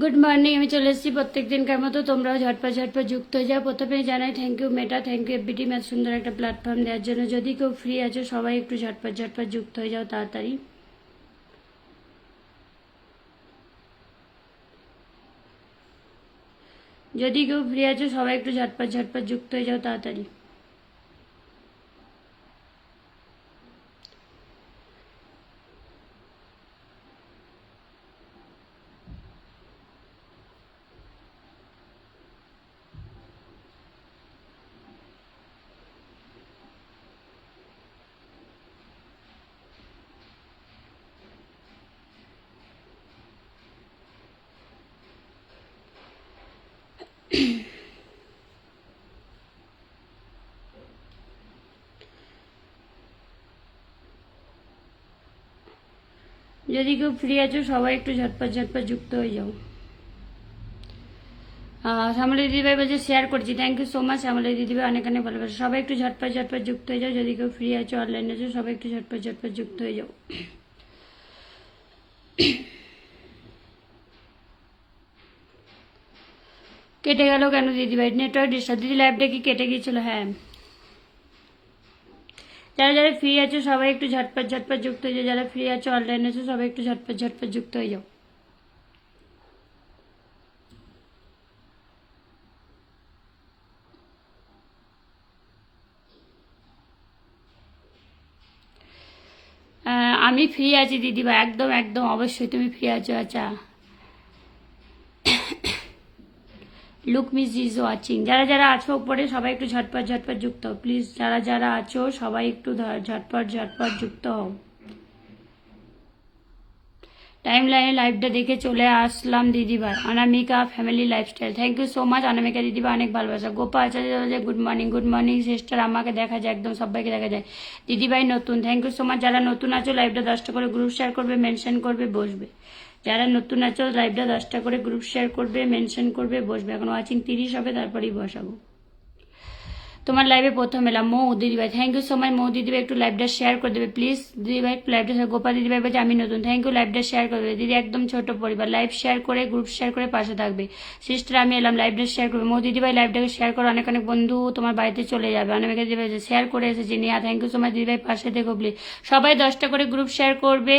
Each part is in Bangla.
গুড মর্নিং আমি চলে এসেছি প্রত্যেক দিনকার মতো। তোমরাও ঝটপট ঝটপট যুক্ত হয়ে যাও। প্রথমে জানাই thank you Meta thank you FBT much সুন্দর একটা প্ল্যাটফর্ম দেওয়ার জন্য। যদি কেউ ফ্রি আছো, সবাই একটু ঝটপট ঝটপট যুক্ত হয়ে যাও তাড়াতাড়ি। যদি কেউ ফ্রি আছো, সবাই একটু ঝটপট ঝটপট যুক্ত হয়ে যাও তাড়াতাড়ি। যদি কেউ ফ্রি আছো, সবাই একটু ঝটপট ঝটপট যুক্ত হয়ে যাও। শ্যামলী দিদিভাই বলছে শেয়ার করছি। Thank you so much Shyamali দিদিভাই, অনেক অনেক ভালোবাসে। সবাই একটু ঝটপট ঝটপট যুক্ত হয়ে যাও। যদি কেউ ফ্রি আছো অনলাইনে আছো, সবাই একটু ঝটপট ঝটপট যুক্ত হয়ে যাও। কেটে গেল কেন দিদিভাই নেটওয়ার্ক ডিস্টার্ব দিদি লাইভটা কি কেটে গিয়েছিল হ্যাঁ। যারা যারা ফ্রি আছে, সবাই একটু ঝটপট ঝটপট যুক্ত হয়ে যাও। যারা ফ্রি আছে অনলাইনে আছে, সবাই একটু ঝটপট ঝটপট যুক্ত হয়ে যাও। আমি ফ্রি আছি দিদিভাই একদম একদম, অবশ্যই তুমি ফ্রি আছো আচ্ছা। লুক মিস ইজ ওয়াচিং যারা যারা আছো উপরে, সবাই একটু ঝটপট ঝটপট যুক্ত হও। প্লিজ যারা যারা আছো, সবাই একটু ঝটপট ঝটপট যুক্ত হও। টাইম লাইনে লাইভটা দেখে চলে আসলাম দিদিভাই। Anamika family lifestyle thank you so much Anamika দিদিভাই, অনেক ভালোবাসা। Gopa Acharya good morning good morning sister আমাকে দেখা যায় একদম, সবাইকে দেখা যায়। দিদিভাই নতুন। থ্যাংক ইউ সো মাচ যারা নতুন আছো লাইভটা দশটা করে গ্রুপ শেয়ার করবে মেনশন করবে, বসবে। যারা নতুন আছো লাইভটা দশটা করে গ্রুপ শেয়ার করবে মেনশন করবে, বসবে। এখন ওয়াচিং তিরিশ হবে, তারপরেই বসাবো। তোমার লাইভে প্রথম এলাম, মৌ দিদিভাই। Thank you so much Mou দিদিভাই, একটু লাইভটা শেয়ার করে দেবে। প্লিজ দিদিভাই একটু লাইভটা শেয়ার গোপা দিদিভাই বলছে, আমি নতুন। থ্যাংক ইউ লাইভটা শেয়ার করে দেবে। দিদি একদম ছোট পরিবার লাইভ শেয়ার করে গ্রুপ শেয়ার করে পাশে থাকবে। সিস্টার আমি এলাম লাইভটা শেয়ার করবে। মৌ দিদিভাই লাইভটাকে শেয়ার করো। অনেক অনেক বন্ধু তোমার বাড়িতে চলে যাবে। অনেকে দিদিভাই শেয়ার করে এসেছি। নিয়া থ্যাংক ইউ সো মাচ দিদিভাই, পাশে দেখো প্লিজ সবাই দশটা করে গ্রুপ শেয়ার করবে।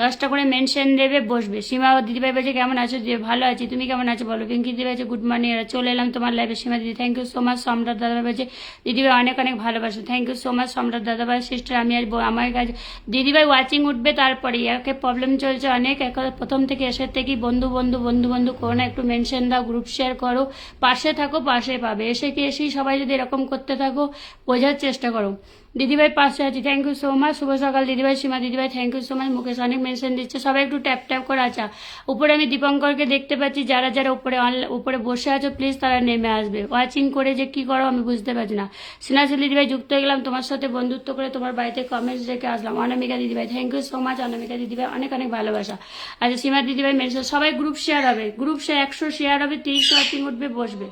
দশটা করে মেনশন দেবে, বসবে। সীমা, দিদিভাই বলছে, কেমন আছো? যে ভালো আছি। তুমি কেমন আছো বলো? পিঙ্কি দিদিভাই বলছে, গুড মর্নিং। চলে এলাম তোমার লাইভে সীমা দিদি থ্যাংক ইউ সো মাচ সম্রাট দাদাভাই বলছে, দিদিভাই অনেক অনেক ভালোবাসো। থ্যাংক ইউ সো মাচ সম্রাট দাদাভাই। সিস্টার আমি আর আমার কাছে দিদিভাই ওয়াচিং উঠবে তারপরে। একে প্রবলেম চলছে অনেক। এক প্রথম থেকে এসে থেকেই বন্ধু বন্ধু বন্ধু বন্ধু করো না। একটু মেনশন দাও গ্রুপ শেয়ার করো। পাশে থাকো, পাশে পাবে। এসে কি, এসেই সবাই যদি এরকম করতে থাকো, বোঝার চেষ্টা করো। দিদিভাই, পাশে আছি। থ্যাংক ইউ সো মাচ শুভ সকাল দিদিভাই, সীমা দিদিভাই thank you so much Mukesh, অনেক মেনশন দিচ্ছে, সবাই একটু ট্যাপ ট্যাপ করে আছা উপরে আমি দীপঙ্করকে দেখতে পাচ্ছি, যারা যারা উপরে উপরে বসে আছো প্লিজ তারা নেমে আসবে। ওয়াচিং করে যে কি করো আমি বুঝতে পারছি না। সিনাশিল দিদিভাই যুক্ত হয়ে গেলাম, তোমার সাথে বন্ধুত্ব করে তোমার বাড়িতে কমেন্টস রেখে আসলাম। অনামিকা দিদিভাই thank you so much Anamika দিদিভাই, অনেক অনেক ভালোবাসা। আচ্ছা সীমা দিদিভাই মেনশন সবাই গ্রুপ শেয়ার হবে। গ্রুপ শেয়ার একশো শেয়ার হবে, তিরিশ ওয়াচিং উঠবে, বসবে।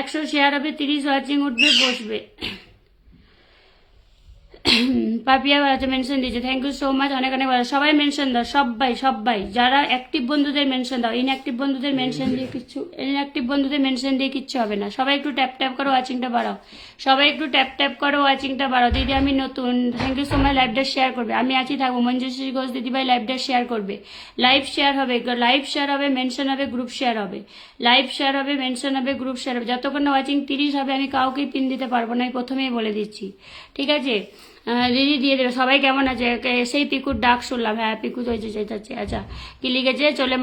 একশো শেয়ার হবে, তিরিশ ওয়াচিং উঠবে, বসবে। পাপিয়া আছে মেনশন দিয়েছে। থ্যাংক ইউ সো মাচ অনেক অনেক সবাই মেনশন দাও। সবাই সবাই যারা অ্যাক্টিভ বন্ধুদের মেনশন দাও। ইনঅ্যাক্টিভ বন্ধুদের মেনশন দিয়ে কিচ্ছু ইনঅ্যাক্টিভ বন্ধুদের মেনশন দিয়ে কিচ্ছু হবে না। সবাই একটু ট্যাপ ট্যাপ করো ওয়াচিংটা বাড়াও। সবাই একটু ট্যাপ ট্যাপ করো ওয়াচিংটা বাড়াও। দিদি, আমি নতুন। থ্যাংক ইউ সো মাচ লাইভটা শেয়ার করবে। আমি আছি, থাকব। মঞ্জুশ্রী ঘোষ দিদিভাই লাইভটা শেয়ার করবে। লাইভ শেয়ার হবে। লাইভ শেয়ার হবে মেনশন হবে গ্রুপ শেয়ার হবে। লাইভ শেয়ার হবে মেনশন হবে গ্রুপ শেয়ার হবে। যতক্ষণ না ওয়াচিং তিরিশ হবে, আমি কাউকেই পিন দিতে পারব না। প্রথমেই বলে দিচ্ছি। ঠিক আছে? দিদি দিয়ে দেবে। সবাই কেমন আছে? সেই পিকুর ডাক শুনলাম। হ্যাঁ পিকু তো যাচ্ছে আচ্ছা কি লিখেছে? চলে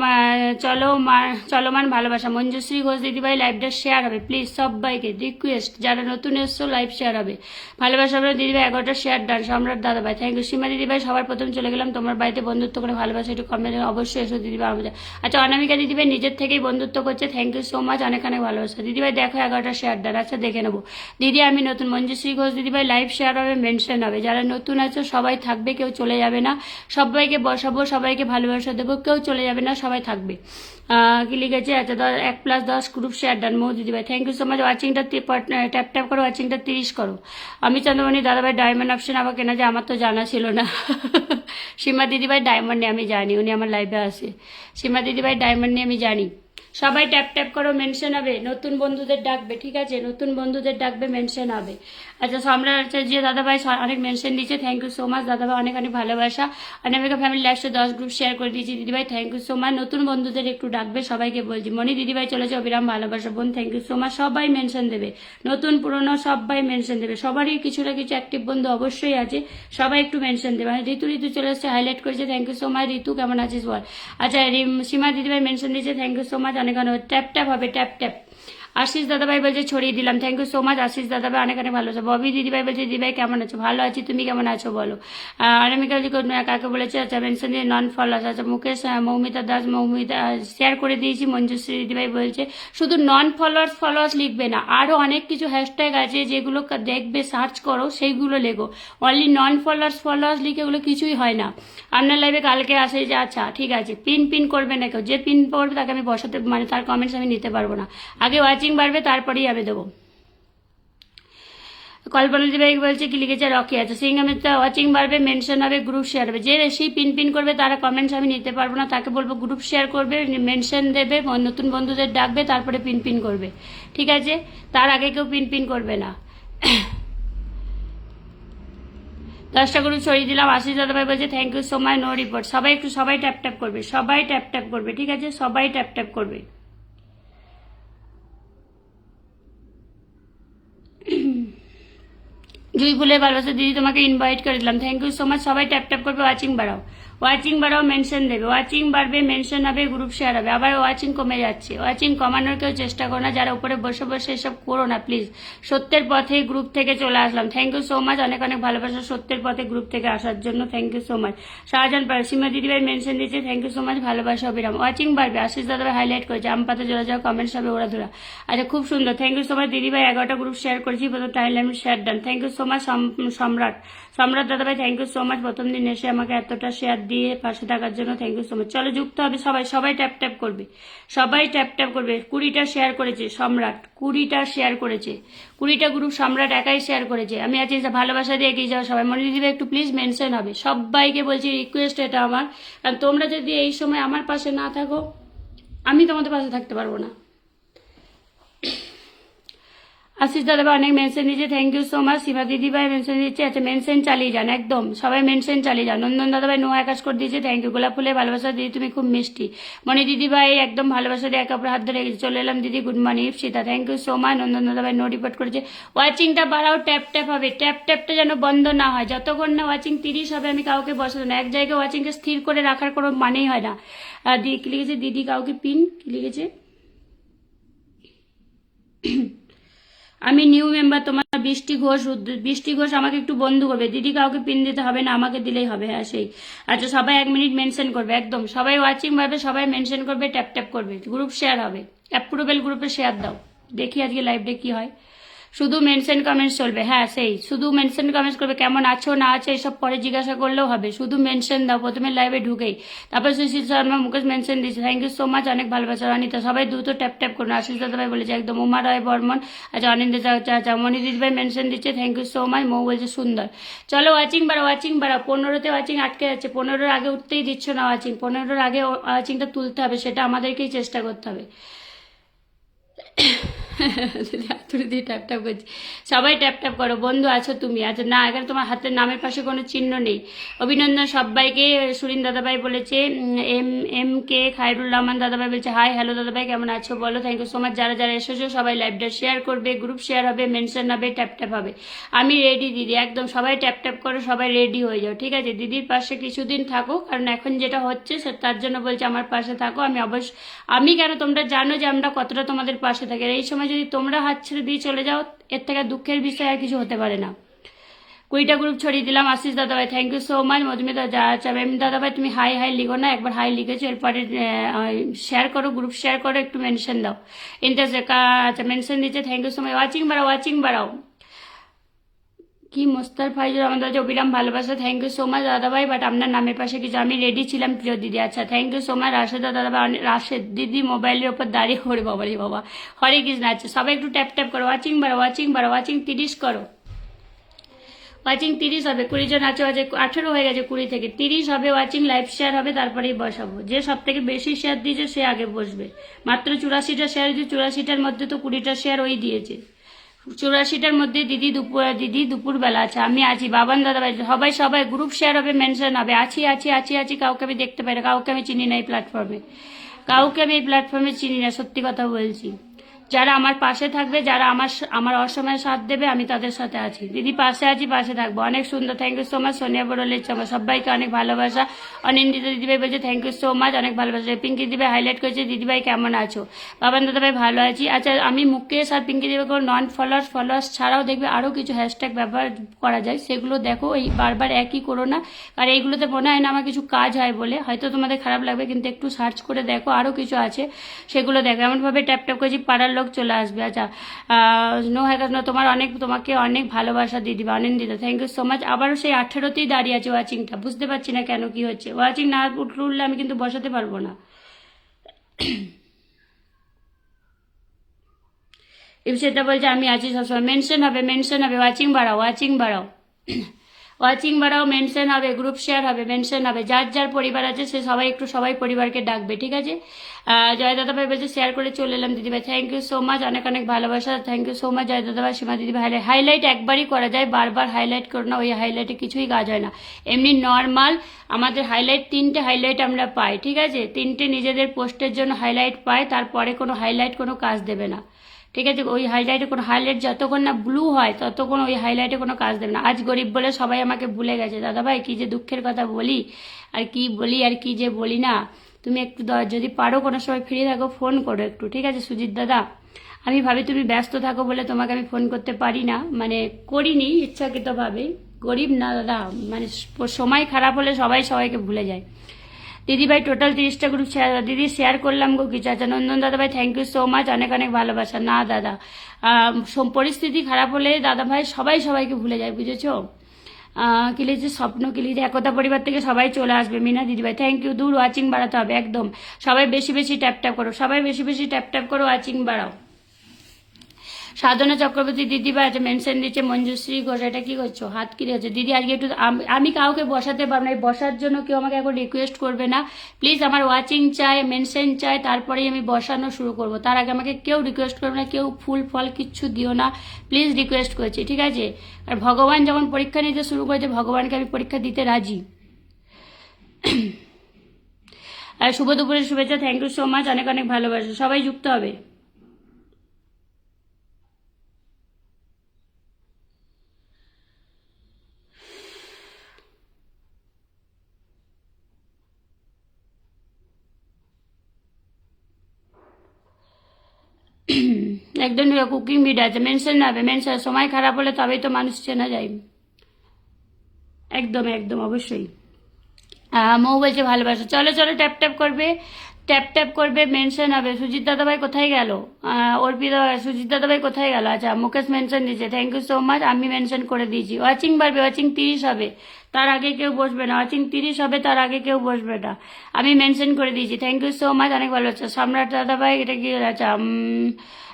চলো মা চলমান ভালোবাসা। মঞ্জুশ্রী ঘোষ দিদিভাই লাইভটা শেয়ার হবে। প্লিজ সবাইকে রিকোয়েস্ট যারা নতুন এসছো লাইভ শেয়ার হবে। ভালোবাসা হবে দিদিভাই, এগারোটা শেয়ার ডান সম্রাট দাদাভাই থ্যাংক ইউ সীমা দিদিভাই, সবার প্রথম চলে গেলাম। তোমার বাড়িতে বন্ধুত্ব করে ভালোবাসা, একটু কমেন্ট অবশ্যই এসো দিদিভাই আমাদের। আচ্ছা অনামিকা দিদিভাই নিজের থেকেই বন্ধুত্ব করছে। থ্যাংক ইউ সো মাচ অনেক অনেক ভালোবাসা। দিদিভাই, দেখো এগারোটা শেয়ার ডান আচ্ছা দেখে নেব। দিদি, আমি নতুন। মঞ্জুশ্রী ঘোষ দিদিভাই লাইভ শেয়ার হবে মেনশন হবে। হবে। যারা নতুন আছো, সবাই থাকবে, কেউ চলে যাবে না। সবাইকে বসাবো, সবাইকে ভালোবাসা দেবো, কেউ চলে যাবে না, সবাই থাকবে। কি লিখেছে? আচ্ছা দশ, এক প্লাস দশ গ্রুপ শেয়ার ডান মৌ দিদিভাই থ্যাংক ইউ সো মাচ ওয়াচিংটা ট্যাপ ট্যাপ করো ওয়াচিংটা তিরিশ করো। আমি চন্দ্রমণি দাদাভাই ডায়মন্ড অপশন আবার কেনা যে আমার তো জানা ছিল না। সীমা দিদিভাই ডায়মন্ড নিয়ে আমি জানি, উনি আমার লাইভে আসে সীমা দিদিভাই ডায়মন্ড নিয়ে আমি জানি। সবাই ট্যাপ ট্যাপ করো মেনশন হবে। নতুন বন্ধুদের ডাকবে, ঠিক আছে? নতুন বন্ধুদের ডাকবে মেনশন হবে। আচ্ছা সম্রাট যে দাদাভাই অনেক মেনশন দিয়েছে। থ্যাংক ইউ সো মাচ দাদাভাই, অনেক অনেক ভালোবাসা। অনামিকা ফ্যামিলি লাইফে দশ গ্রুপ শেয়ার করে দিয়েছি। দিদিভাই থ্যাংক ইউ সো মাচ নতুন বন্ধুদের একটু ডাকবে, সবাইকে বলছি। মনি দিদিভাই চলেছে, অবিরাম ভালোবাসা, বোন থ্যাংক ইউ সো মাচ সবাই মেনশন দেবে। নতুন, পুরনো, সবাই মেনশন দেবে। সবারই কিছু না কিছু অ্যাক্টিভ বন্ধু অবশ্যই আছে। সবাই একটু মেনশন দেবে। মানে ঋতু ঋতু চলে এসছে হাইলাইট করেছে। Thank you so much Ritu, কেমন আছিস বল? আচ্ছা সীমা দিদিভাই মেনশন দিয়েছে। থ্যাংক ইউ সো মাচ অনেক অনেক ট্যাপ ট্যাপ হবে ট্যাপ ট্যাপ আশিস দাদাভাই বলছে, ছড়িয়ে দিলাম। Thank you so much Ashis দাদাভাই। অনেক অনেক ভালো আছে ববি দিদিভাই বলছে, দিদিভাই, কেমন আছো? ভালো আছি, তুমি কেমন আছো বলো? অনামিকা কাকে বলেছে? আচ্ছা মেনশন দিয়ে নন ফলোয়ার্স আচ্ছা মুকেশ মৌমিতা দাস, মৌমিতা শেয়ার করে দিয়েছি। মঞ্জুশ্রী দিদিভাই বলছে, শুধু নন ফলোয়ার্স ফলোয়ার্স লিখবে না আরও অনেক কিছু হ্যাশট্যাগ আছে যেগুলো দেখবে সার্চ করো, সেইগুলো লেগো অনলি নন ফলোয়ার্স ফলোয়ার্স লিখে ওগুলো কিছুই হয় না। আপনার লাইভে কালকে আসে যে আচ্ছা ঠিক আছে পিন পিন করবে না কেউ। যে পিন করবে তাকে আমি বসাতে মানে তার কমেন্টস আমি নিতে পারব না। আগে ওয়াচিং বাড়বে, তারপরেই আমি দেবো। কল্পনা দিবাই বলছে কি লিখেছে, রকি আছে। সিঙ্গামের তো ওয়াচিং বাড়বে মেনশন হবে গ্রুপ শেয়ার হবে। যে বেশি পিন পিন করবে, তারা কমেন্টস আমি নিতে পারব না। তাকে বলব গ্রুপ শেয়ার করবে মেনশন দেবে নতুন বন্ধুদের ডাকবে, তারপরে পিন পিন করবে। ঠিক আছে? তার আগে কেউ পিন পিন করবে না। দশটা গ্রুপ ছড়িয়ে দিলাম। আশিস দাদাভাই বলছে thank you so much no report সবাই একটু, সবাই ট্যাপ ট্যাপ করবে, সবাই ট্যাপ ট্যাপ করবে, ঠিক আছে? সবাই ট্যাপ ট্যাপ করবে। জুই ফুলের ভালোবাসা, দিদি তোমাকে ইনভাইট করে দিলাম। থ্যাংক ইউ সো মাচ সবাই ট্যাপ ট্যাপ করবে ওয়াচিং বাড়াও। ওয়াচিং বাড়াও মেনশন দেবে। ওয়াচিং বাড়বে মেনশন হবে গ্রুপ শেয়ার হবে। আবার ওয়াচিং কমে যাচ্ছে। ওয়াচিং কমানোর কেউ চেষ্টা করো না, যারা উপরে বসে বসে এসব করো না প্লিজ সত্যের পথে গ্রুপ থেকে চলে আসলাম। থ্যাংক ইউ সো মাচ অনেক অনেক ভালোবাসা সত্যের পথে গ্রুপ থেকে আসার জন্য। Thank you so much Shahjahan পার সীমা দিদিভাই মেনশন দিয়েছে। থ্যাংক ইউ সো মাচ ভালোবাসা, অবিরাম। ওয়াচিং বাড়বে আশিস দাদাভাই হাইলাইট করেছে। আম পাতা জোড়া যাওয়া কমেন্টস হবে ওরা ধরা। আচ্ছা খুব সুন্দর। থ্যাংক ইউ সো মাচ দিদিভাই এগারোটা গ্রুপ শেয়ার করেছি। প্রথম time share done thank you so much Samrat. Samrat দাদাভাই থ্যাংক ইউ সো মাচ প্রথম দিন এসে আমাকে এতটা শেয়ার দিয়ে পাশে থাকার জন্য থ্যাংক ইউ সো মাচ চলো, যুক্ত হবে সবাই। সবাই ট্যাপ ট্যাপ করবে। সবাই ট্যাপ ট্যাপ করবে। কুড়িটা শেয়ার করেছে সম্রাট। কুড়িটা শেয়ার করেছে। কুড়িটা গ্রুপ সম্রাট একাই শেয়ার করেছে। আমি আছি ভালোবাসা দিয়ে এগিয়ে যাওয়া সবাই। মনে দিদিভাই, একটু প্লিজ মেনশন হবে। সবাইকে বলছি রিকোয়েস্ট এটা আমার। কারণ তোমরা যদি এই সময় আমার পাশে না থাকো, আমি তোমাদের পাশে থাকতে পারব না। আশিস দাদা অনেক মেনশন দিয়েছে thank you so much Seema দিদি ভাই মেনশন দিচ্ছে আচ্ছা মেনশন চালিয়ে যান, একদম। সবাই মেনশন চালিয়ে যান। নন্দন দাদা ভাই নো আকাশ করে দিয়েছে থ্যাংক ইউ গোলাপ ফুলে ভালোবাসা, দিদি তুমি খুব মিষ্টি। মনি দিদি ভাই, একদম ভালোবাসা দিয়ে একে অপর হাত ধরে চলে এলাম। দিদি good morning Ipsita thank you so much Nandan দাদা ভাই নো রিপোর্ট করেছে। ওয়াচিংটা বাড়াও ট্যাপ ট্যাপ হবে। ট্যাপ ট্যাপটা যেন বন্ধ না হয়। যতক্ষণ না ওয়াচিং তিরিশ হবে, আমি কাউকে বসাবো না। এক জায়গায় ওয়াচিংকে স্থির করে রাখার কোনো মানেই হয় না। দি, কি লিখেছে? দিদি, কাউকে পিন কি লিখেছে? আমি নিউ মেম্বার তোমার বৃষ্টি ঘোষ বৃষ্টি ঘোষ আমাকে একটু বন্ধু করবে। দিদি কাউকে পিন দিতে হবে না, আমাকে দিলেই হবে হ্যাঁ সেই। আচ্ছা সবাই এক মিনিট মেনশন করবে, একদম। সবাই ওয়াচিং ভাবে সবাই মেনশন করবে ট্যাপ ট্যাপ করবে। গ্রুপ শেয়ার হবে। অ্যাপ্রুভেল গ্রুপে শেয়ার দাও। দেখি আজকে লাইভে কি হয়। শুধু মেনশন কমেন্টস চলবে। হ্যাঁ সেই। শুধু মেনশন কমেন্টস করবে, কেমন আছো, না আছো, এসব পরে জিজ্ঞাসা করলেও হবে। শুধু মেনশন দাও, প্রথমে লাইভে ঢুকেই। তারপর সুশীল শর্মা, মুকেশ মেনশন দিয়েছে। থ্যাংক ইউ সো মাচ অনেক ভালোবাসা। অনিতা, সবাই দ্রুত ট্যাপ ট্যাপ করুন। আশিস দাদা ভাই বলেছে, একদম। উমা রায় বর্মন আচ্ছা অনিন্দা চাচা মনি ভাই মেনশন দিচ্ছে। Thank you so much Mou বলছে সুন্দর। চলো ওয়াচিং বাড়াও ওয়াচিং বাড়া পনেরোতে ওয়াচিং আটকে যাচ্ছে। পনেরোর আগে উঠতেই দিচ্ছ না ওয়াচিং পনেরোর আগে ওয়াচিংটা তুলতে হবে, সেটা আমাদেরকেই চেষ্টা করতে হবে। হাতুড়ি দিয়ে ট্যাপ ট্যাপ করছি। সবাই ট্যাপ ট্যাপ করো, বন্ধু আছো তুমি? আচ্ছা না, এখানে তোমার হাতের নামের পাশে কোনো চিহ্ন নেই। অভিনন্দন সবাইকে, সুরিন দাদাভাই বলেছে M M, K, Khairul Rahman দাদাভাই বলছে হাই হ্যালো দাদাভাই, কেমন আছো? বলো থ্যাংক ইউ সো মাচ যারা যারা এসেছ, সবাই লাইভটা শেয়ার করবে গ্রুপ শেয়ার হবে মেনশন হবে ট্যাপ ট্যাপ হবে। আমি রেডি দিদি, একদম সবাই ট্যাপ ট্যাপ করো, সবাই রেডি হয়ে যাও, ঠিক আছে? দিদির পাশে কিছুদিন থাকো, কারণ এখন যেটা হচ্ছে তার জন্য বলছে, আমার পাশে থাকো, আমি অবশ্য, আমি কেন তোমরা জানো যে আমরা কতটা তোমাদের পাশে থাকি? এই সময় যদি তোমরা হাত ছেড়ে দিয়ে চলে যাও, এর থেকে দুঃখের বিষয় আর কিছু হতে পারে না। কুড়িটা গ্রুপ ছড়িয়ে দিলাম। আশিস দাদাভাই thank you so much Madhumita যা চাবে এম দাদাভাই, তুমি হাই হাই লিখো না, একবার হাই লিখেছো। এরপরে শেয়ার করো গ্রুপ শেয়ার করো, একটু মেনশন দাও। ইন্টারেস্ট আচ্ছা মেনশন দিচ্ছে thank you so much watching বাড়াও ওয়াচিং বাড়াও। কি মোস্তার ফাইজুর আমাদের কাছে অবিরাম ভালোবাসা থ্যাংক ইউ সো মাচ দাদাভাই বাট আপনার নামের পাশে কিছু আমি রেডি ছিলাম প্রিয় দিদি। আচ্ছা thank you so much Rasheda দাদাভাই রাশেদ দিদি মোবাইলের ওপর দাঁড়িয়ে করে বাবা রে বাবা। হরে কৃষ্ণ আচ্ছা সবাই একটু ট্যাপ ট্যাপ করো ওয়াচিং বারো ওয়াচিং বারো ওয়াচিং তিরিশ করো। ওয়াচিং তিরিশ হবে, কুড়ি জন আছে আছে আঠেরো হয়ে গেছে কুড়ি থেকে। তিরিশ হবে ওয়াচিং লাইভ শেয়ার হবে, তারপরেই বসাবো। যে সব থেকে বেশি শেয়ার দিয়েছে, সে আগে বসবে। মাত্র চুরাশিটা শেয়ার দিয়েছে, চুরাশিটার মধ্যে তো কুড়িটা শেয়ার ওই দিয়েছে। চুরাশিটার মধ্যে দিদি দুপুর, দিদি দুপুরবেলা আছে। আমি আছি, বাবান দাদা ভাই সবাই সবাই গ্রুপ শেয়ার হবে মেনশন হবে। আছি আছি আছি আছি, কাউকে আমি দেখতে পাই না, কাউকে আমি চিনি না এই প্ল্যাটফর্মে কাউকে আমি এই প্ল্যাটফর্মে চিনি না, সত্যি কথা বলছি। যারা আমার পাশে থাকবে, যারা আমার আমার অসময়ে সাথ দেবে, আমি তাদের সাথে আছি। দিদি, পাশে আছি, পাশে থাকব। অনেক সুন্দর। Thank you so much Sonia বড়লের চমা সবাইকে অনেক ভালোবাসা। অনিন্দিতা দিদিভাই বলছে থ্যাংক ইউ সো মাচ অনেক ভালোবাসা। পিঙ্কি দিদিভাই হাইলাইট করেছে দিদিভাই কেমন আছো? বাবান দাদাভাই ভালো আছি। আচ্ছা আমি মুকেশ আর পিঙ্কি দিদিভাই নন ফলোয়ার্স ফলোয়ার্স ছাড়াও দেখবে আরও কিছু হ্যাশট্যাগ ব্যবহার করা যায়। সেগুলো দেখো, এই বারবার একই করো না। আর এইগুলোতে মনে হয় না আমার কিছু কাজ হয় বলে। হয়তো তোমাদের খারাপ লাগবে, কিন্তু একটু সার্চ করে দেখো আরও কিছু আছে। সেগুলো দেখো। এমনভাবে ট্যাপ ট্যাপ করেছি, পাড়ার লোক চলে আসবে। আচ্ছা নো হ্যাকার নো, তোমার অনেক, তোমাকে অনেক ভালোবাসা দিয়ে দিবে Anindita thank you so much আবারও সেই আঠেরোতেই দাঁড়িয়ে আছে ওয়াচিংটা বুঝতে পারছি না কেন কি হচ্ছে। ওয়াচিং না উঠলে আমি কিন্তু বসাতে পারব না। সেটা বলছে, আমি আছি সবসময়। মেনশন হবে মেনশন হবে ওয়াচিং বাড়াও ওয়াচিং বাড়াও। ওয়াচিং বাড়াও মেনশন হবে গ্রুপ শেয়ার হবে মেনশন হবে। যার যার পরিবার আছে, সে সবাই একটু সবাই পরিবারকে ডাকবে, ঠিক আছে? জয় দাদা ভাই বলছে শেয়ার করে চলে এলাম দিদিভাই থ্যাংক ইউ সো মাচ অনেক অনেক ভালোবাসা। Thank you so much Joy দাদা ভাই, সীমা দিদিভাই হাইলাইট একবারই করা যায়, বারবার হাইলাইট করো না, ওই হাইলাইটে কিছুই কাজ হয় না। এমনি নর্মাল আমাদের হাইলাইট তিনটে হাইলাইট আমরা পাই, ঠিক আছে? তিনটে নিজেদের পোস্টের জন্য হাইলাইট পাই তারপরে কোনো হাইলাইট কোনো কাজ দেবে না। ঠিক আছে? ওই হাইলাইটে কোনো হাইলাইট যতক্ষণ না ব্লু হয়, ততক্ষণ ওই হাইলাইটে কোনো কাজ দেবে না। আজ গরিব বলে সবাই আমাকে ভুলে গেছে। দাদা ভাই, কি যে দুঃখের কথা বলি, আর কি বলি, আর কি যে বলি না? তুমি একটু যদি পারো কোনো সময় ফ্রি থাকো ফোন করো একটু, ঠিক আছে সুজিত দাদা? আমি ভাবি তুমি ব্যস্ত থাকো বলে তোমাকে আমি ফোন করতে পারি না। মানে করিনি ইচ্ছাকৃতভাবে। গরিব না দাদা মানে সময় খারাপ হলে সবাই সবাইকে ভুলে যায়। দিদি ভাই টোটাল তিরিশটা গ্রুপ শেয়ার দিদি শেয়ার করলাম গো কিছু আচ্ছা নন্দন দাদা ভাই থ্যাংক ইউ সো মাচ অনেক অনেক ভালোবাসা। না দাদা পরিস্থিতি খারাপ হলে দাদা ভাই সবাই সবাইকে ভুলে যায় বুঝেছ? আহ, কি স্বপ্ন কি লিখছে একতা পরিবার থেকে সবাই চলে আসবে মিনা দিদি ভাই থ্যাংক ইউ দূর ওয়াচিং বাড়াতে হবে একদম। সবাই বেশি বেশি ট্যাপ ট্যাপ করো সবাই বেশি বেশি ট্যাপ ট্যাপ করো ওয়াচিং বাড়াও। সাধনা চক্রবর্তী দিদি ভাই আছে মেনশন দিচ্ছে, মঞ্জুশ্রী ঘোষ, এটা কি করছ? হাত কি হচ্ছে দিদি আজকে একটু, আমি কাউকে বসাতে পারব না বসার জন্য কেউ আমাকে এখন রিকোয়েস্ট করবে না। প্লিজ আমার ওয়াচিং চাই মেনশন চাই, তারপরেই আমি বসানো শুরু করব। তার আগে আমাকে কেউ রিকোয়েস্ট করবে না, কেউ ফুল ফল কিচ্ছু দিও না। প্লিজ রিকোয়েস্ট করছি, ঠিক আছে? আর ভগবান যখন পরীক্ষা নিতে শুরু করেছে, ভগবানকে আমি পরীক্ষা দিতে রাজি। আর শুভ দুপুরের শুভেচ্ছা থ্যাংক ইউ সো মাচ অনেক অনেক ভালোবাসা। সবাই যুক্ত হবে। একদম কুকিং ভিডিও আছে। মেনশন হবে মেনশন সময় খারাপ হলে তবেই তো মানুষ চেনা যায়। একদম একদম, অবশ্যই। মৌ বলছে ভালোবাসা। চলো চলো ট্যাপ ট্যাপ করবে। ট্যাপ ট্যাপ করবে মেনশন হবে। সুজিত দাদাভাই কোথায় গেল? অর্পিতা সুজিত দাদাভাই কোথায় গেল? আচ্ছা মুকেশ মেনশন দিয়েছে। থ্যাংক ইউ সো মাচ আমি মেনশন করে দিয়েছি। ওয়াচিং বাড়বে ওয়াচিং তিরিশ হবে। তার আগে কেউ বসবে না। ওয়াচিং তিরিশ হবে, তার আগে কেউ বসবে না। আমি মেনশন করে দিয়েছি। থ্যাংক ইউ সো মাচ অনেক ভালো হচ্ছে সম্রাট দাদাভাই, এটা কি আচ্ছা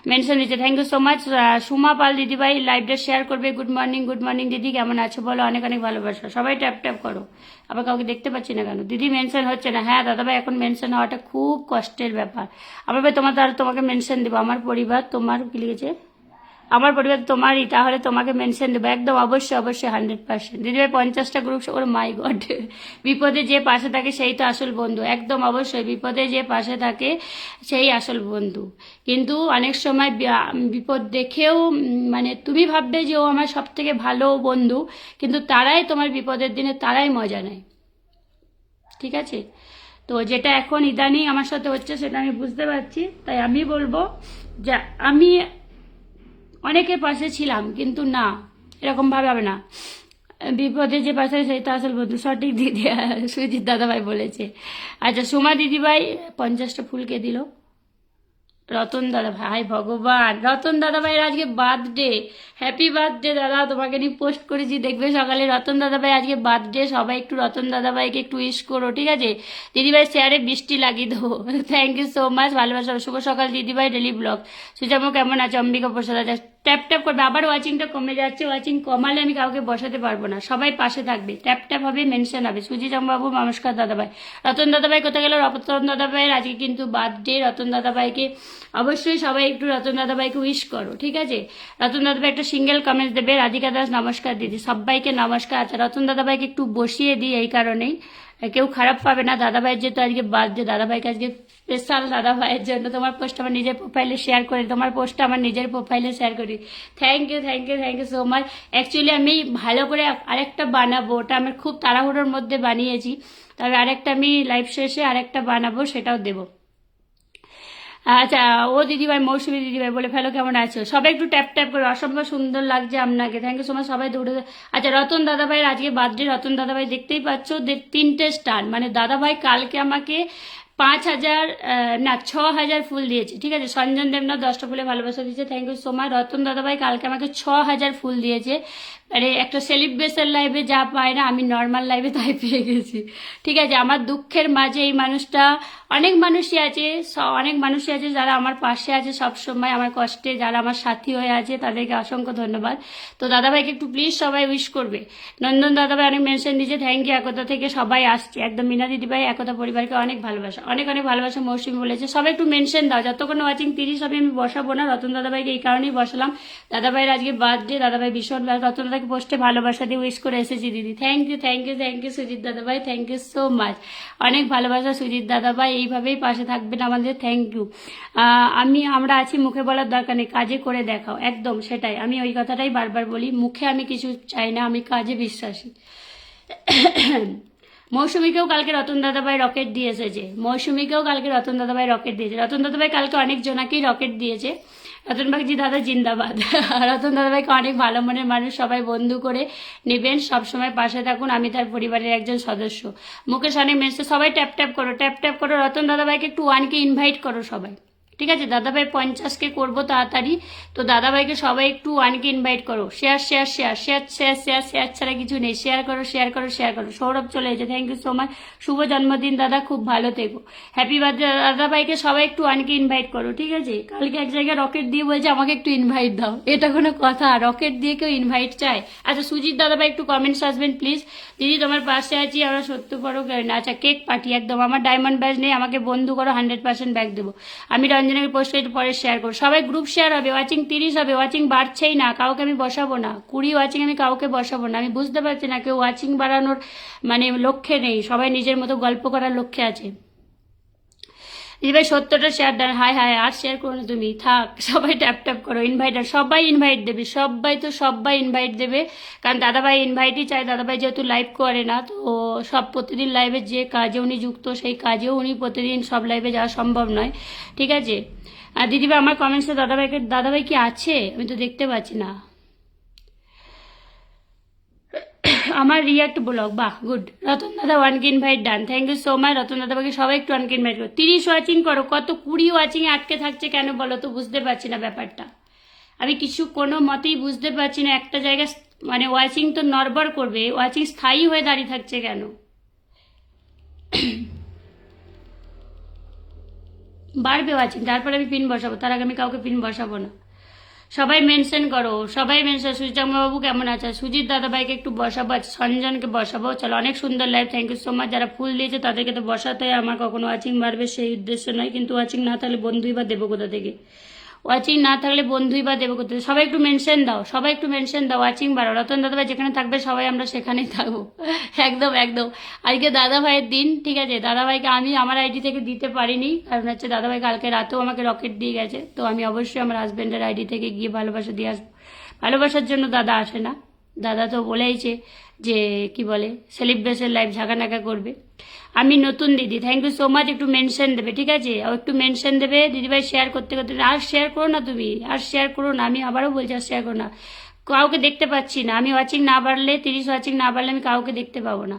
মেনশন দিচ্ছে thank you so much Suma Pal দিদিভাই লাইভটা শেয়ার করবে। গুড মর্নিং গুড মর্নিং দিদি, কেমন আছো? বলো, অনেক অনেক ভালোবাসা। সবাই ট্যাপ ট্যাপ করো। আবার কাউকে দেখতে পাচ্ছি না কেন? দিদি মেনশন হচ্ছে না। হ্যাঁ দাদাভাই, এখন মেনশন হওয়াটা খুব কষ্টের ব্যাপার। আবার ভাই, তোমার তার তোমাকে মেনশন দেবো। আমার পরিবার, তোমার কি লিখেছে? আমার পরিবার তোমারই, তাহলে তোমাকে মেনশন দেবো। একদম অবশ্যই অবশ্যই হান্ড্রেড পার্সেন্ট দিদিভাই পঞ্চাশটা গ্রুপ ওর মাই গড বিপদে যে পাশে থাকে, সেই তো আসল বন্ধু। একদম অবশ্যই, বিপদে যে পাশে থাকে, সেই আসল বন্ধু। কিন্তু অনেক সময় বিপদ দেখেও মানে তুমি ভাববে যে ও আমার সব থেকে ভালো বন্ধু, কিন্তু তারাই তোমার বিপদের দিনে তারাই মজা নেয়। ঠিক আছে? তো যেটা এখন ইদানিং আমার সাথে হচ্ছে, সেটা আমি বুঝতে পারছি। তাই আমি বলব যে আমি অনেকের পাশে ছিলাম, কিন্তু না, এরকম ভাবে না। বিপদে যে পাশে সেই তো আসল বন্ধু। সঠিক দিদি, সুজিত দাদাভাই বলেছে। আচ্ছা সুমা দিদিভাই পঞ্চাশটা ফুলকে দিল। রতন দাদা ভাই ভগবান! রতন দাদা ভাইয়ের আজকে বার্থডে হ্যাপি বার্থডে দাদা, তোমাকে নিয়ে পোস্ট করেছি, দেখবে সকালে। রতন দাদা ভাই আজকে বার্থডে সবাই একটু রতন দাদা ভাইকে একটু উইশ করো, ঠিক আছে? দিদিভাই শেয়ারে বৃষ্টি লাগিয়ে দেবো। থ্যাংক ইউ সো মাচ ভালোবাসা। শুভ সকাল, দিদিভাই ডেলি ব্লগ সুজামো, কেমন আছে? অম্বিকা প্রসাদ আছে ট্যাপ ট্যাপ করবে। আবার ওয়াচিংটা কমে যাচ্ছে ওয়াচিং কমালে আমি কাউকে বসাতে পারব না। সবাই পাশে থাকবে। ট্যাপ ট্যাপ হবে মেনশন হবে। সুজিত বাবু নমস্কার দাদাভাই। রতন দাদাভাই কোথায় গেল? রতন দাদাভাইয়ের আজকে কিন্তু বার্থডে রতন দাদাভাইকে অবশ্যই সবাই একটু রতন দাদাভাইকে উইশ করো, ঠিক আছে? রতন দাদাভাই একটা সিঙ্গেল কমেন্টস দেবে। রাধিকা দাস, নমস্কার দিদি। সবাইকে নমস্কার। আচ্ছা রতন দাদাভাইকে একটু বসিয়ে দিই এই কারণেই। কেউ খারাপ পাবে না। দাদাভাইয়ের যেহেতু আজকে বার্থডে দাদাভাইকে আজকে স্পেশাল দাদাভাইয়ের জন্য তোমার পোস্ট আমার নিজের প্রোফাইলে শেয়ার করি, তোমার পোস্ট আমার নিজের প্রোফাইলে শেয়ার করি। Thank you thank you thank you so much actually আমি ভালো করে আরেকটা বানাবো, ওটা আমার খুব তাড়াহুড়োর মধ্যে বানিয়েছি। তবে আরেকটা আমি লাইভ শেষে আরেকটা বানাবো, সেটাও দেবো। আচ্ছা ও দিদিভাই, মৌসুমি দিদিভাই বলে ফেলো কেমন আছো? সবাই একটু ট্যাপ ট্যাপ করে, অসম্ভব সুন্দর লাগছে আপনাকে। থ্যাংক ইউ সো মাচ সবাই দৌড়ে আচ্ছা রতন দাদাভাইয়ের আজকে বার্থডে রতন দাদাভাই দেখতেই পাচ্ছ তিনটে স্টার মানে দাদাভাই কালকে আমাকে পাঁচ হাজার না, ছ হাজার ফুল দিয়েছে। ঠিক আছে, সঞ্জন দেবনাথ দশটা ফুলে ভালোবাসা দিয়েছে। Thank you so much Ratan দাদাভাই কালকে আমাকে ছ হাজার ফুল দিয়েছে। মানে একটা সেলিব্রেশন লাইভে যা পায় না, আমি নর্মাল লাইভে তাই পেয়ে গেছি। ঠিক আছে, আমার দুঃখের মাঝে এই মানুষটা, অনেক মানুষই আছে অনেক মানুষই আছে যারা আমার পাশে আছে সব সময় আমার কষ্টে, যারা আমার সাথী হয়ে আছে, তাদেরকে অসংখ্য ধন্যবাদ। তো দাদাভাইকে একটু প্লিজ সবাই উইশ করবে। নন্দন দাদাভাই অনেক মেনশন দিয়েছে থ্যাংক ইউ একতা থেকে সবাই আসছে। একদম মিনা দিদিভাই, একতা পরিবারকে অনেক ভালোবাসা, অনেক অনেক ভালোবাসা মৌসুমি বলেছে। সবাই একটু মেনশন দাও, যতক্ষণ ওয়াচিং তিরিশ হবে আমি বসাবো না, রতন দাদাভাইকে এই কারণেই বসালাম। দাদাভাইয়ের আজকে বার্থডে দাদাভাই ভীষণ রতন দাদাকে পোস্টে ভালোবাসা দিয়ে উইশ করে এসেছি, দিদি। Thank you thank you thank you Sujit দাদাভাই থ্যাংক ইউ সো মাচ অনেক ভালোবাসা সুজিত দাদাভাই এইভাবেই পাশে থাকবেন আমাদের থ্যাংক ইউ আমি, আমরা আছি, মুখে বলার দরকার নেই, কাজে করে দেখাও, একদম সেটাই। আমি ওই কথাটাই বারবার বলি, মুখে আমি কিছু চাই না, আমি কাজে বিশ্বাসী। মৌসুমীকেও কালকে রতন দাদাভাই রকেট দিয়ে এসেছে মৌসুমীকেও কালকে রতন দাদাভাই রকেট দিয়েছে। রতন দাদাভাই কালকে অনেক জনাকেই রকেট দিয়েছে। রতন বাগজি দাদা জিন্দাবাদ। রতন দাদাভাইকে অনেক ভালো মনের মানুষ, সবাই বন্ধু করে নেবেন, সবসময় পাশে থাকুন, আমি তার পরিবারের একজন সদস্য। মুকেশ অনেক মেসে সবাই ট্যাপ ট্যাপ করো, ট্যাপ ট্যাপ করো, রতন দাদাভাইকে একটু ওয়ানকে ইনভাইট করো সবাই। ঠিক আছে? দাদাভাই পঞ্চাশকে করব তাড়াতাড়ি। তো দাদাভাইকে সবাই একটু ওয়ানকে ইনভাইট করো। Share share share share share share share ছাড়া কিছু নেই। শেয়ার করো শেয়ার করো শেয়ার করো। সৌরভ চলে এসেছে। থ্যাংক ইউ সো মাচ শুভ জন্মদিন দাদা, খুব ভালো থেকো। হ্যাপি বার্থডে দাদাভাইকে সবাই একটু ওয়ানকে ইনভাইট করো, ঠিক আছে? কালকে এক জায়গায় রকেট দিয়ে বলছে, আমাকে একটু ইনভাইট দাও। এটা কোনো কথা। রকেট দিয়ে কেউ ইনভাইট চায়? আচ্ছা সুজিত দাদাভাই একটু কমেন্টস আসবেন প্লিজ দিদি, তোমার পাশে আছি, আমরা সত্য বড় আচ্ছা কেক পার্টি একদম। আমার ডায়মন্ড ব্যাজ নেই, আমাকে বন্ধু করো হান্ড্রেড পার্সেন্ট ব্যাগ দেবো। আমি পোস্ট করে পরে শেয়ার করব। সবাই গ্রুপ শেয়ার হবে ওয়াচিং তিরিশ হবে ওয়াচিং বাড়ছেই না, কাউকে আমি বসাবো না। কুড়ি ওয়াচিং আমি কাউকে বসাবো না, আমি বুঝতে পারছি না কেউ ওয়াচিং বাড়ানোর মানে লক্ষ্যে নেই, সবাই নিজের মতো গল্প করার লক্ষ্যে আছে। দিদিভাই সত্তরটা শেয়ার দেন। হাই হাই আর শেয়ার করো না তুমি। থাক, সবাই ট্যাপ ট্যাপ করো ইনভাইটার সবাই ইনভাইট দেবে। সবাই তো সবাই ইনভাইট দেবে। কারণ দাদাভাই ইনভাইটই চায়। দাদাভাই যেহেতু লাইভ করে না, তো সব প্রতিদিন লাইভে যে কাজে উনি যুক্ত, সেই কাজেও উনি প্রতিদিন সব লাইভে যাওয়া সম্ভব নয়। ঠিক আছে? আর দিদিভাই, আমার কমেন্টসে দাদাভাইকে দাদাভাই কি আছে? আমি তো দেখতে পাচ্ছি না। আমার রিয়াক্ট ব্লগ বাহ গুড রতন দাদা one K invite done thank you so much Ratan দাদাকে সবাই একটু ওয়ান কে ইনভাইট করো। তিরিশ ওয়াচিং করো, কত কুড়ি ওয়াচিং আটকে থাকছে কেন বলো তো? বুঝতে পারছি না ব্যাপারটা। আমি কিছু কোনো মতেই বুঝতে পারছি না, একটা জায়গায় মানে ওয়াচিং তো নরবর করবে ওয়াচিং স্থায়ী হয়ে দাঁড়িয়ে থাকছে কেন? বাড়বে ওয়াচিং তারপরে আমি পিন বসাবো, তার আগে আমি কাউকে পিন বসাবো না। সবাই মেনশন করো, সবাই মেনশন সুজিতাম্বাবু কেমন আছে? সুজিত দাদাভাইকে একটু বসাবো আজ সঞ্জনকে বসাবো। চলো, অনেক সুন্দর live thank you so much যারা ফুল দিয়েছে তাদেরকে তো বসাতে আমার কখনো ওয়াচিং মারবে সেই উদ্দেশ্য নয়। কিন্তু ওয়াচিং না তাহলে বন্ধুই বা দেবো কোথা থেকে? ওয়াচিং না থাকলে বন্ধুই বা দেবো করতে সবাই একটু মেনশন দাও, সবাই একটু মেনশন দাও, ওয়াচিং বাড়ো রতন দাদাভাই যেখানে থাকবে সবাই আমরা সেখানেই থাকব। একদম একদম। আজকে দাদা ভাইয়ের দিন, ঠিক আছে? দাদা ভাইকে আমি আমার আইডি থেকে দিতে পারিনি। কারণ হচ্ছে দাদা ভাই কালকে রাতেও আমাকে রকেট দিয়ে গেছে। তো আমি অবশ্যই আমার হাজব্যান্ডের আইডি থেকে গিয়ে ভালোবাসা দিয়ে আসব। ভালোবাসার জন্য দাদা আসে না। দাদা তো বলেইছে যে, কি বলে সেলিব্রেশন লাইফ ঝাঁকানাকা করবে। আমি নতুন দিদি থ্যাংক ইউ সো মাচ একটু মেনশন দেবে, ঠিক আছে? আর একটু মেনশন দেবে, দিদিভাই শেয়ার করতে করতে, আর শেয়ার করো না তুমি, আর শেয়ার করো না, আমি আবারও বলছি আর শেয়ার করো না। কাউকে দেখতে পাচ্ছি না, আমি ওয়াচিং না বাড়লে, তিরিশ ওয়াচিং না বাড়লে আমি কাউকে দেখতে পাবো না।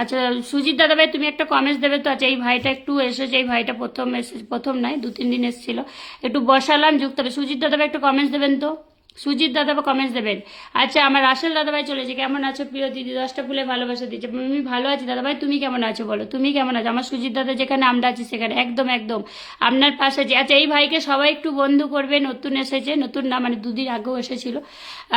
আচ্ছা সুজিত দাদা ভাই তুমি একটা কমেন্টস দেবে তো আচ্ছা এই ভাইটা একটু এসেছে, এই ভাইটা প্রথম এসে প্রথম নয়, দু, তিন দিন এসেছিল। একটু বসালাম যুক্ত হবে। সুজিত দাদা ভাই একটা কমেন্টস দেবেন তো? সুজিত দাদা ভাই কমেন্টস দেবেন। আচ্ছা আমার রাসেল দাদা ভাই চলেছে কেমন আছো প্রিয় দিদি? দশটা ফুলে ভালোবাসা দিচ্ছে আমি ভালো আছি দাদা ভাই তুমি কেমন আছো বলো? তুমি কেমন আছো? আমার সুজিত দাদা যেখানে, আমরা আছি সেখানে। একদম একদম। আপনার পাশে আছি। আচ্ছা এই ভাইকে সবাই একটু বন্ধু করবে। নতুন এসেছে। নতুন না মানে দুদিন আগেও এসেছিল।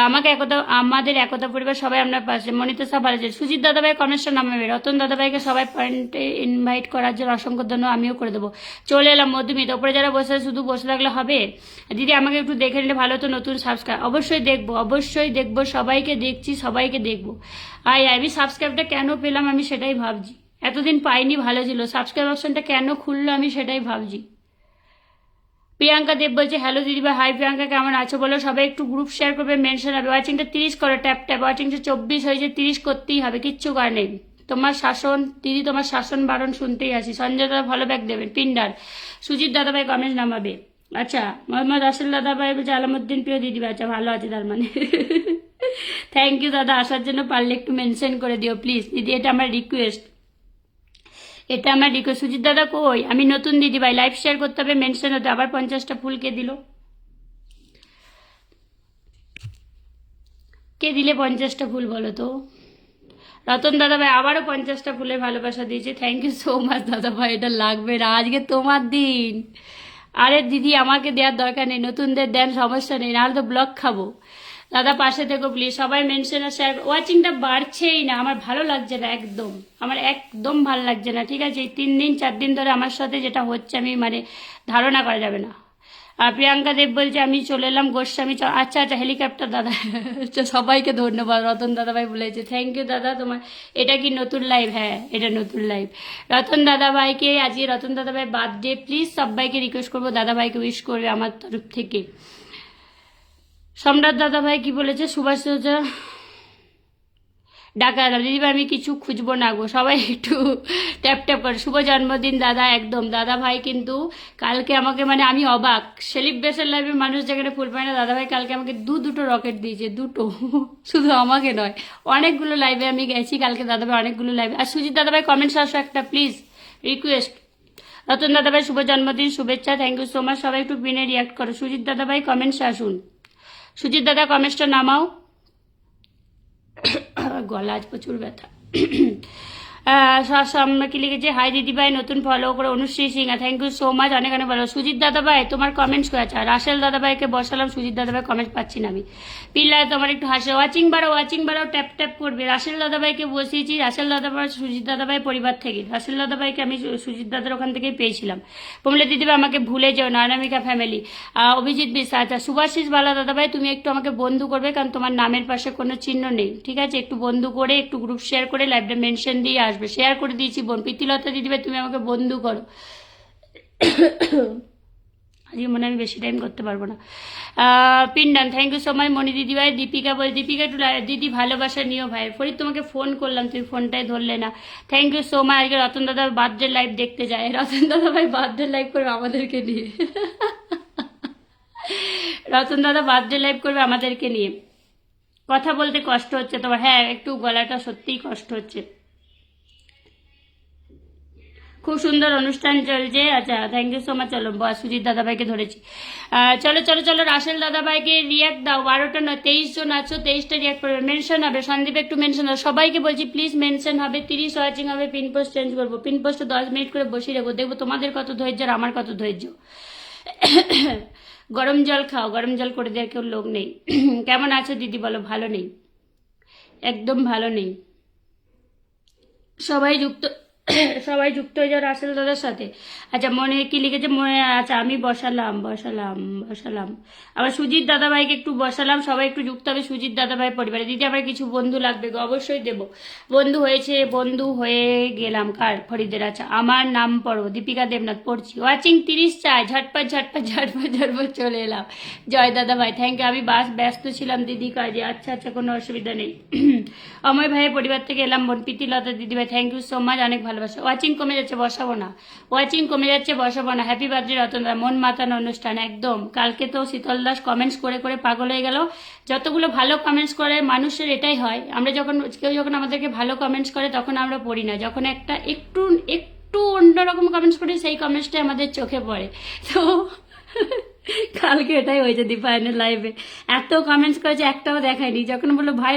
আমাকে একতা, আমাদের একতা পরিবার সবাই আপনার পাশে। মনিতা সব ভালো আছে সুজিত দাদা ভাই কমেন্টসটা নামাবে। রতন দাদা ভাইকে সবাই পয়েন্টে ইনভাইট করার জন্য অসংখ্য ধন্যবাদ। আমিও করে দেবো। চলে এলাম মধুমিত। ওপরে যারা বসে শুধু বসে থাকলে হবে? দিদি, আমাকে একটু দেখে নিলে ভালো তো নতুন সাবস্ক্রাইব অবশ্যই দেখব অবশ্যই দেখব, সবাইকে দেখছি, সবাইকে দেখব। আর আমি সাবস্ক্রাইবটা কেন পেলাম আমি সেটাই ভাবছি। এতদিন পাইনি, ভালো ছিল। সাবস্ক্রাইব অপশনটা কেন খুললো আমি সেটাই ভাবছি। প্রিয়াঙ্কা দেব বলছে হ্যালো দিদিভাই হাই প্রিয়াঙ্কা, কেমন আছো? বলো, সবাই একটু গ্রুপ শেয়ার করবে মেনশন হবে। ওয়াচিংটা তিরিশ করো ট্যাপ ট্যাপ ওয়াচিংটা চব্বিশ হয়েছে, তিরিশ করতেই হবে, কিচ্ছু করার নেই। তোমার শাসন, দিদি তোমার শাসন বারণ শুনতেই আসি। সঞ্জয় দাদা ভালো ব্যাগ দেবেন। পিন্ডার সুজিত দাদাভাই কমেন্ট নামাবে। আচ্ছা মোহাম্মদ রাসেল দাদাভাই বলছে আলামুদ্দিন প্রিয় দিদিভাই আচ্ছা ভালো আছে তার মানে। থ্যাংক ইউ দাদা, আসার জন্য পারলে একটু মেনশন করে দিও প্লিজ দিদি, এটা আমার রিকোয়েস্ট এটা আমার রিকোয়েস্ট সুজিত দাদা কই? আমি নতুন দিদি ভাই লাইভ শেয়ার করতে হবে মেনশন হতে আবার পঞ্চাশটা ফুল কে দিল? কে দিলে পঞ্চাশটা ফুল বলো তো? রতন দাদা ভাই, আবারও পঞ্চাশটা ফুলের ভালোবাসা দিয়েছে। থ্যাংক ইউ সো মাচ দাদা ভাই, এটা লাগবে না। আজকে তোমার দিন। আরে দিদি, আমাকে দেওয়ার দরকার নেই, নতুনদের দেন, সমস্যা নেই, নাহলে তো ব্লগ খাব। দাদা, পাশে থেকো প্লিজ সবাই মেনশন আর শেয়ার ওয়াচিংটা বাড়ছেই না, আমার ভালো লাগছে না একদম। আমার একদম ভালো লাগছে না, ঠিক আছে? এই তিন দিন, চার দিন ধরে আমার সাথে যেটা হচ্ছে, আমি মানে ধারণা করা যাবে না। আর প্রিয়াঙ্কা দেব বলছে, আমি চলে এলাম গোস্বামী আচ্ছা আচ্ছা হেলিকপ্টার দাদা। আচ্ছা সবাইকে ধন্যবাদ, রতন দাদাভাই বলেছে। থ্যাংক ইউ দাদা, তোমার, এটা কি নতুন লাইভ হ্যাঁ এটা নতুন লাইভ রতন দাদাভাইকে আজকে, রতন দাদাভাই বার্থডে প্লিজ সবাইকে রিকোয়েস্ট করব দাদাভাইকে উইশ করবে আমার তরফ থেকে। সম্রাট দাদাভাই কি বলেছে? সুভাষ ডাকা দাদা দিদিভাই আমি কিছু খুঁজবো না গো। সবাই একটু ট্যাপ ট্যাপ করে। শুভ জন্মদিন, দাদা, একদম। দাদা ভাই কিন্তু কালকে আমাকে মানে আমি অবাক। সেলিব্রেশন লাইভে মানুষ যেখানে ফুল পায় না, দাদা ভাই কালকে আমাকে দু দুটো রকেট দিয়েছে, দুটো। শুধু আমাকে নয়, অনেকগুলো লাইভে আমি গেছি কালকে দাদা ভাই অনেকগুলো লাইভে আর সুজিত দাদা ভাই কমেন্টস আসো একটা প্লিজ রিকোয়েস্ট রতন দাদা ভাই, শুভ জন্মদিন, শুভেচ্ছা থ্যাংক ইউ সো মাচ সবাই একটু পিনে রিয়াক্ট করো। সুজিত দাদা ভাই কমেন্টস আসুন। সুজিত দাদা কমেন্টসটা নামাও। গলা আজ প্রচুর ব্যথা। সামনে কি লিখেছে হাই দিদি ভাই নতুন ফলো করে Anushree Sinha. Thank you so much অনেক অনেক ভালো। সুজিত দাদা ভাই তোমার কমেন্টস করেছে আর রাসেল দাদা ভাইকে বসালাম, সুজিত দাদা ভাই কমেন্ট পাচ্ছি না আমি। পিল্লায় তোমার একটু হাসে ওয়াচিং বাড়াও ওয়াচিং বাড়াও ট্যাপ ট্যাপ করবে। রাসেল দাদা ভাইকে বসিয়েছি রাসেল দাদা ভাই সুজিত দাদা ভাই পরিবার থেকে। রাসেল দাদা ভাইকে আমি সু- সুজিত দাদার ওখান থেকেই পেয়েছিলাম। পমলে দিদি ভাই আমাকে ভুলে যাও নানামিকা ফ্যামিলি অভিজিৎ বিশ্বাস আচ্ছা সুভাষিস বালা দাদা ভাই তুমি একটু আমাকে বন্ধু করবে, কারণ তোমার নামের পাশে কোনো চিহ্ন নেই। ঠিক আছে? একটু বন্ধু করে, একটু গ্রুপ শেয়ার করে লাইভটা মেনশন দিয়ে আসবে। শেয়ার করে দিয়েছি, বোন। প্রীতিলতা, দিদি ভাই, তুমি আমাকে বন্ধু করো। আজকে মনে আমি বেশি টাইম করতে পারব না। পিন্ডান thank you so much Moni দিদি ভাই, দীপিকা বল, দীপিকা একটু দিদি, ভালোবাসা নিও ভাই। ফরিদ, তোমাকে ফোন করলাম, তুমি ফোনটাই ধরলে না। থ্যাংক ইউ সো মাচ আজকে রতন দাদা বার্থডে লাইভ দেখতে যায়। রতন দাদা ভাই বার্থডে লাইভ করবে আমাদেরকে নিয়ে। রতন দাদা বার্থডে লাইভ করবে আমাদেরকে নিয়ে। কথা বলতে কষ্ট হচ্ছে তোমার। হ্যাঁ একটু গলাটা সত্যিই কষ্ট হচ্ছে। খুব সুন্দর অনুষ্ঠান চলছে। আচ্ছা থ্যাংক ইউ সো মাচ চলো সুজিত দাদাভাইকে ধরেছি। চলো চলো চলো, রাসেল দাদাভাইকে রিয়াক্ট দাও। বারোটা নয়, তেইশ জন আছো, তেইশটা রিয়াক্ট করবে মেনশন হবে, সন্দীপ একটু মেনশন হবে। সবাইকে বলছি প্লিজ মেনশন হবে, তিরিশ ওয়াচিং হবে পিন পোস্ট চেঞ্জ করব। পিন পোস্টে দশ মিনিট করে বসিয়ে রাখব। দেখব তোমাদের কত ধৈর্য আর আমার কত ধৈর্য। গরম জল খাও, গরম জল করে দেওয়ার কেউ লোক নেই। কেমন আছো দিদি বলো, ভালো নেই? একদম ভালো নেই। সবাই যুক্ত সবাই যুক্ত হয়ে যাও রাসেল দাদার সাথে। আচ্ছা মনে কি লিখেছে? মনে আচ্ছা আমি বসালাম বসালাম বসালাম। আবার সুজিত দাদাভাইকে একটু বসালাম, সবাই একটু যুক্ত হবে। সুজিত দাদাভাই পরিবারে। দিদি আমার কিছু বন্ধু লাগবে গো? অবশ্যই দেব। বন্ধু হয়েছে, বন্ধু হয়ে গেলাম। কার? ফরিদের আচ্ছা আমার নাম পড়ো, দীপিকা দেবনাথ পড়ছি। ওয়াচিং তিরিশ চাই, ঝটপট ঝটপট ঝটপট ঝটপট চলে এলাম। জয় দাদা ভাই থ্যাংক ইউ আমি বাস ব্যস্ত ছিলাম দিদি কাজে আচ্ছা আচ্ছা কোনো অসুবিধা নেই। অময় ভাইয়ের পরিবার থেকে এলাম বোন প্রীতিলতা দিদি ভাই থ্যাংক ইউ সো মাচ অনেক ভালো ভালোবাসা। ওয়াচিং কমে যাচ্ছে, বসাবো না। ওয়াচিং কমে যাচ্ছে, বসাবো না। হ্যাপি বার্থডে রতনদা মন মাতানো অনুষ্ঠান, একদম। কালকে তো শীতল দাস কমেন্টস করে করে পাগল হয়ে গেল। যতগুলো ভালো কমেন্টস করে, মানুষের এটাই হয়। আমরা যখন, কেউ যখন আমাদেরকে ভালো কমেন্টস করে, তখন আমরা পড়ি না। যখন একটা একটু একটু অন্যরকম কমেন্টস করি সেই কমেন্টসটাই আমাদের চোখে পড়ে। তো কালকে এটাই হয়েছে দীপায়নের লাইভে এত কমেন্টস করেছে, একটাও দেখায়নি। যখন বলল, ভাই